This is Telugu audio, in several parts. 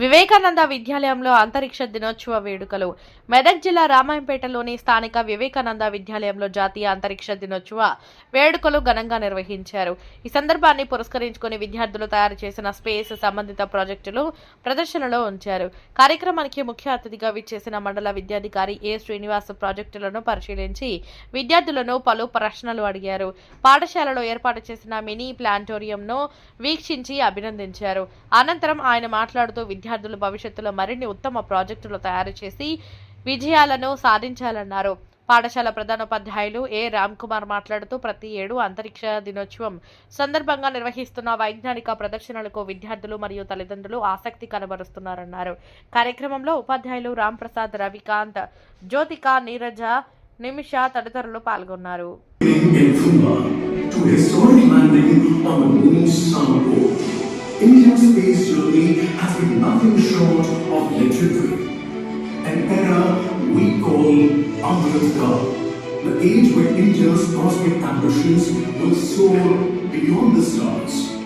వివేకానంద విద్యాలయంలో అంతరిక్ష దినోత్సవ వేడుకలు. మెదక్ జిల్లా రామాయంపేటలోని స్థానిక వివేకానంద విద్యాలయంలో జాతీయ అంతరిక్ష దినోత్సవ వేడుకలు ఘనంగా నిర్వహించారు. ఈ సందర్భాన్ని పురస్కరించుకుని విద్యార్థులు తయారు చేసిన స్పేస్ సంబంధిత ప్రాజెక్టులు ప్రదర్శనలో ఉంచారు. కార్యక్రమానికి ముఖ్య అతిథిగా విచ్చేసిన మండల విద్యాధికారి ఏ శ్రీనివాస్ ప్రాజెక్టులను పరిశీలించి విద్యార్థులను పలు ప్రశ్నలు అడిగారు. పాఠశాలలో ఏర్పాటు చేసిన మినీ ప్లాంటోరియంను వీక్షించి అభినందించారు. అనంతరం ఆయన మాట్లాడుతూ విద్యార్థులు భవిష్యత్తులో మరిన్ని ఉత్తమ ప్రాజెక్టులు తయారు చేసి విజయాలను సాధించాలన్నారు. పాఠశాల ప్రధానోపాధ్యాయులు ఏ. రామ్ కుమార్ మాట్లాడుతూ ప్రతి ఏడు అంతరిక్ష దినోత్సవం సందర్భంగా నిర్వహిస్తున్న వైజ్ఞానిక ప్రదర్శనలకు విద్యార్థులు మరియు తల్లిదండ్రులు ఆసక్తి కనబరుస్తున్నారన్నారు. కార్యక్రమంలో ఉపాధ్యాయులు రామ్ ప్రసాద్ రవికాంత్ జ్యోతిక నీరజ నిమిష తదితరులు పాల్గొన్నారు. India's space journey has been nothing short of legendary. An era we call Amrit the age when India's cosmic ambitions will soar beyond the stars.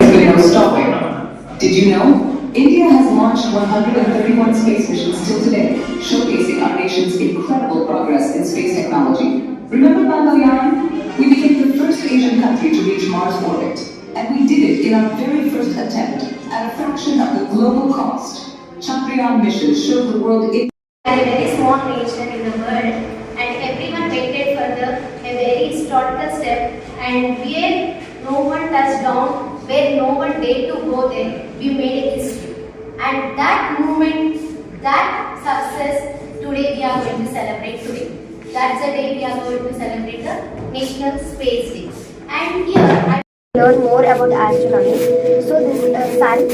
without stopping. Did you know? India has launched 131 space missions till today, showcasing our nation's incredible progress in space technology. Remember Mangalyaan? We became the first Asian country to reach Mars orbit. And we did it in our very first attempt at a fraction of the global cost. Chandrayaan mission showed the world it a very small nation in the world and everyone waited for the a very historical step and where no one touched down, where no one dared to go there, we made history. And that movement, that success, today we are going to celebrate today. That's the day we are going to celebrate the National Space Day. And here learn more about astronomy. So this uh, sun,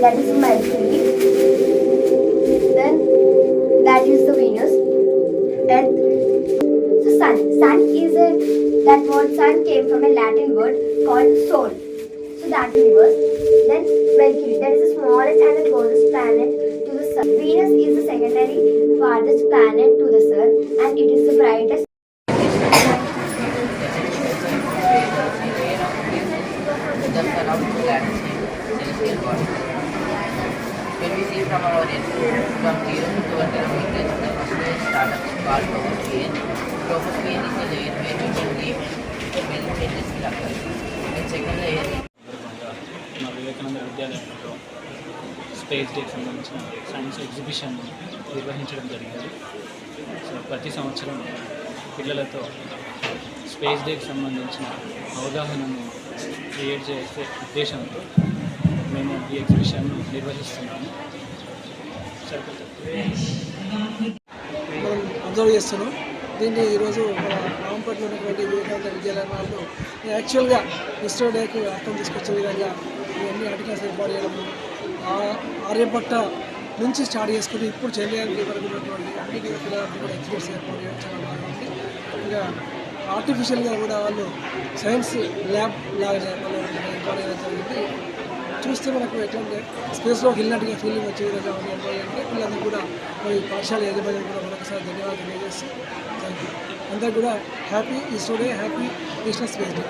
that is Mercury. Then that is the Venus. Earth. So sun, sun is a that word sun came from a Latin word called sol. So that universe. Then Mercury, that is the smallest and the closest planet to the sun. Venus is the secondary farthest planet to just around the landscape, celestial body. When we see from our end, from 0 to 2 kilometers, the first layer startup is called troposphere. Troposphere is a layer where we can leave and many changes will occur. And second layer is Vivekananda విద్యాలయంలో space డేకి సంబంధించిన సైన్స్ ఎగ్జిబిషన్ నిర్వహించడం జరిగింది సో ప్రతి సంవత్సరం పిల్లలతో స్పేస్ డేకి సంబంధించిన అవగాహనను క్రియేట్ చేసే ఉద్దేశంతో మేము ఈ ఎగ్జిబిషన్ను నిర్వహిస్తున్నాము. మనం అబ్జర్వ్ చేస్తున్నాం. దీన్ని ఈరోజు మన ఉన్నటువంటి వివేకానంద విద్యాలయం వాళ్ళు యాక్చువల్గా ఇస్రో డేకి అర్థం తీసుకొచ్చే విధంగా ఇవన్నీ ఆర్టికల్స్ ఏర్పాటు చేయడము ఆర్యపట్ట నుంచి స్టార్ట్ చేసుకుని ఇప్పుడు చెన్నైకి వరకు ఉన్నటువంటి అన్ని పిల్లలకి కూడా ఎగ్జిబిట్స్ ఏర్పాటు చేయడం చాలా బాగుంది. ఇంకా ఆర్టిఫిషియల్గా కూడా వాళ్ళు సైన్స్ ల్యాబ్ లాగా వాళ్ళు జరిగింది చూస్తే మనకు ఎట్లంటే స్పేస్లోకి వెళ్ళినట్టుగా ఫీలింగ్ వచ్చే విధంగా ఉంది అంటే పిల్లలందరూ కూడా మరి పాఠశాల యజమాని కూడా మరొకసారి ధన్యవాదాలు తెలియజేస్తాం థ్యాంక్ యూ అందరు కూడా హ్యాపీ ఈ స్టూడే హ్యాపీ నేషనల్ స్పేస్ డే